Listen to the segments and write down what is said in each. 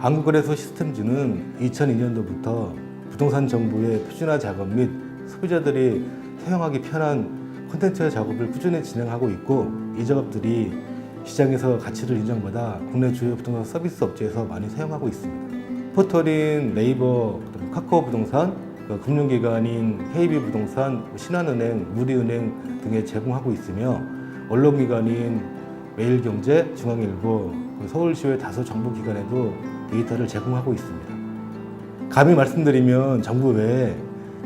한국거래소 시스템즈는 2002년도부터 부동산 정보의 표준화 작업 및 소비자들이 사용하기 편한 콘텐츠 작업을 꾸준히 진행하고 있고 이 작업들이 시장에서 가치를 인정받아 국내 주요 부동산 서비스 업체에서 많이 사용하고 있습니다. 포털인 네이버, 카카오 부동산, 그 금융기관인 KB부동산, 신한은행, 우리은행 등에 제공하고 있으며 언론기관인 매일경제, 중앙일보, 서울시의 다수 정부기관에도 데이터를 제공하고 있습니다. 감히 말씀드리면 정부 외에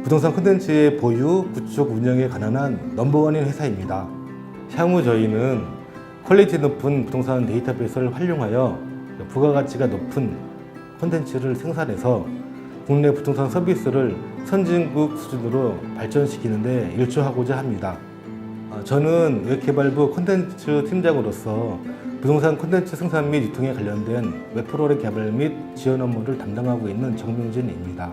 부동산 콘텐츠의 보유, 구축, 운영에 관한한 넘버원인 회사입니다. 향후 저희는 퀄리티 높은 부동산 데이터베이스를 활용하여 부가가치가 높은 콘텐츠를 생산해서 국내 부동산 서비스를 선진국 수준으로 발전시키는데 일조하고자 합니다. 어, 저는 웹개발부 콘텐츠 팀장으로서 부동산 콘텐츠 생산 및 유통에 관련된 웹프로그램 개발 및 지원 업무를 담당하고 있는 정명진입니다.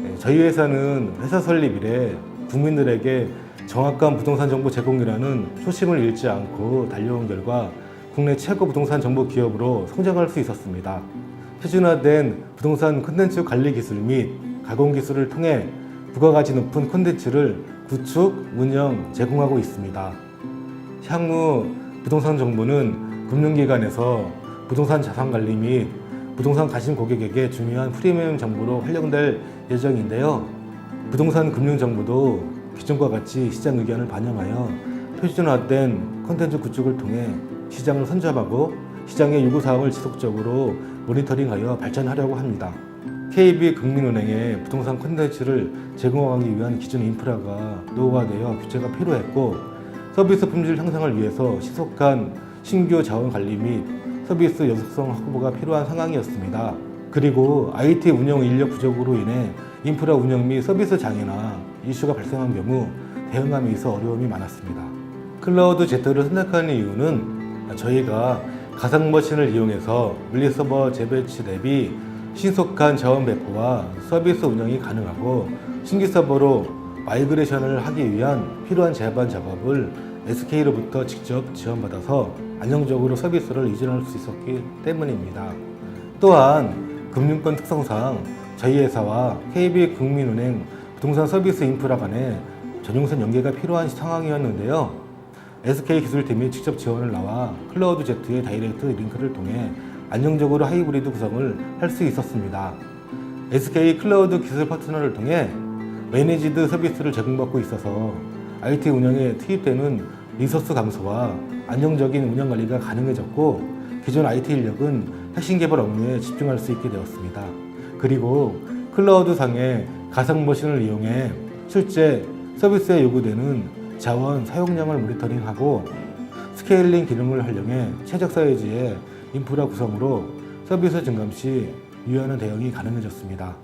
네, 저희 회사는 회사 설립 이래 국민들에게 정확한 부동산 정보 제공이라는 초심을 잃지 않고 달려온 결과 국내 최고 부동산 정보 기업으로 성장할 수 있었습니다. 표준화된 부동산 콘텐츠 관리 기술 및 가공 기술을 통해 부가가치 높은 콘텐츠를 구축, 운영, 제공하고 있습니다. 향후 부동산 정보는 금융기관에서 부동산 자산 관리 및 부동산 가심 고객에게 중요한 프리미엄 정보로 활용될 예정인데요. 부동산 금융 정보도 기존과 같이 시장 의견을 반영하여 표준화된 콘텐츠 구축을 통해 시장을 선점하고 시장의 요구 사항을 지속적으로 모니터링하여 발전하려고 합니다. KB 국민은행의 부동산 콘텐츠를 제공하기 위한 기존 인프라가 노후화되어 규제가 필요했고 서비스 품질 향상을 위해서 신속한 신규 자원 관리 및 서비스 연속성 확보가 필요한 상황이었습니다. 그리고 IT 운영 인력 부족으로 인해 인프라 운영 및 서비스 장애나 이슈가 발생한 경우 대응함에 있어 어려움이 많았습니다. 클라우드 제트를 선택하는 이유는 저희가 가상 머신을 이용해서 물리 서버 재배치 대비 신속한 자원 배포와 서비스 운영이 가능하고 신규 서버로 마이그레이션을 하기 위한 필요한 제반 작업을 SK로부터 직접 지원받아서 안정적으로 서비스를 이전할 수 있었기 때문입니다. 또한 금융권 특성상 저희 회사와 KB국민은행 부동산 서비스 인프라 간에 전용선 연계가 필요한 상황이었는데요. SK 기술팀이 직접 지원을 나와 클라우드 제트의 다이렉트 링크를 통해 안정적으로 하이브리드 구성을 할 수 있었습니다. SK 클라우드 기술 파트너를 통해 매니지드 서비스를 제공받고 있어서 IT 운영에 투입되는 리소스 감소와 안정적인 운영 관리가 가능해졌고 기존 IT 인력은 핵심 개발 업무에 집중할 수 있게 되었습니다. 그리고 클라우드 상의 가상 머신을 이용해 실제 서비스에 요구되는 자원 사용량을 모니터링하고 스케일링 기능을 활용해 최적 사이즈의 인프라 구성으로 서비스 증감 시 유연한 대응이 가능해졌습니다.